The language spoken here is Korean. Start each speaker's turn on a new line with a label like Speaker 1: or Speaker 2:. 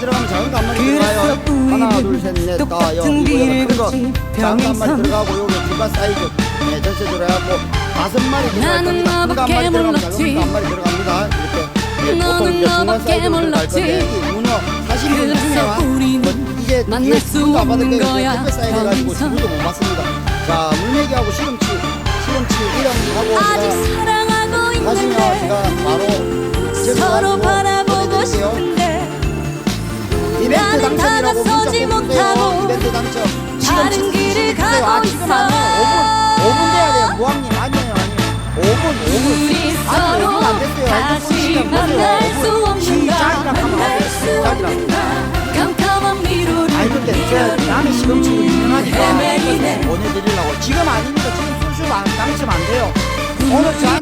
Speaker 1: 들어가면
Speaker 2: 작은 거 한 마리 들어가요.
Speaker 1: 하나, 둘, 셋, 넷, 다, 여, 이거는 큰 거.
Speaker 2: 작은 거 한 마리 들어가고 여기 두가 사이즈. 네, 전체적으로 해갖고 다섯 마리 들어가요. 큰거한 마리 들어가면 작은 거한 마리 들어갑니다. 이렇게. 네, 보통 이제 중간 사이즈로 들어갈 건데 여기 문어 사실
Speaker 1: 문어와 뭐
Speaker 2: 이게
Speaker 1: 만날 수 없는 거야.
Speaker 2: 택배 사이즈 가지고 지구도 못 봤습니다. 자, 물매기하고 시금치, 시금치 이랑 하고
Speaker 1: 아직 사랑
Speaker 2: 주세요.
Speaker 1: 못하고
Speaker 2: 이벤트 당첨 지금
Speaker 1: 다른
Speaker 2: 지금
Speaker 1: 길을.
Speaker 2: 아
Speaker 1: 가고
Speaker 2: 지금
Speaker 1: 있어.
Speaker 2: 아니에요 5분 5분 돼야 돼요 무왕님 아니에요 아니에요 5분 5분
Speaker 1: 우리
Speaker 2: 아니
Speaker 1: 서로
Speaker 2: 5분 안 됐어요
Speaker 1: 다시 만날. 수
Speaker 2: 5분.
Speaker 1: 없는가 만날 안수 없는가 깜깜한 미로를
Speaker 2: 아니 근데 남의 시금치를 유명하니까. 보내드리려고 지금 아닙니다 지금 수술 안 당첨 안 돼요 오늘 저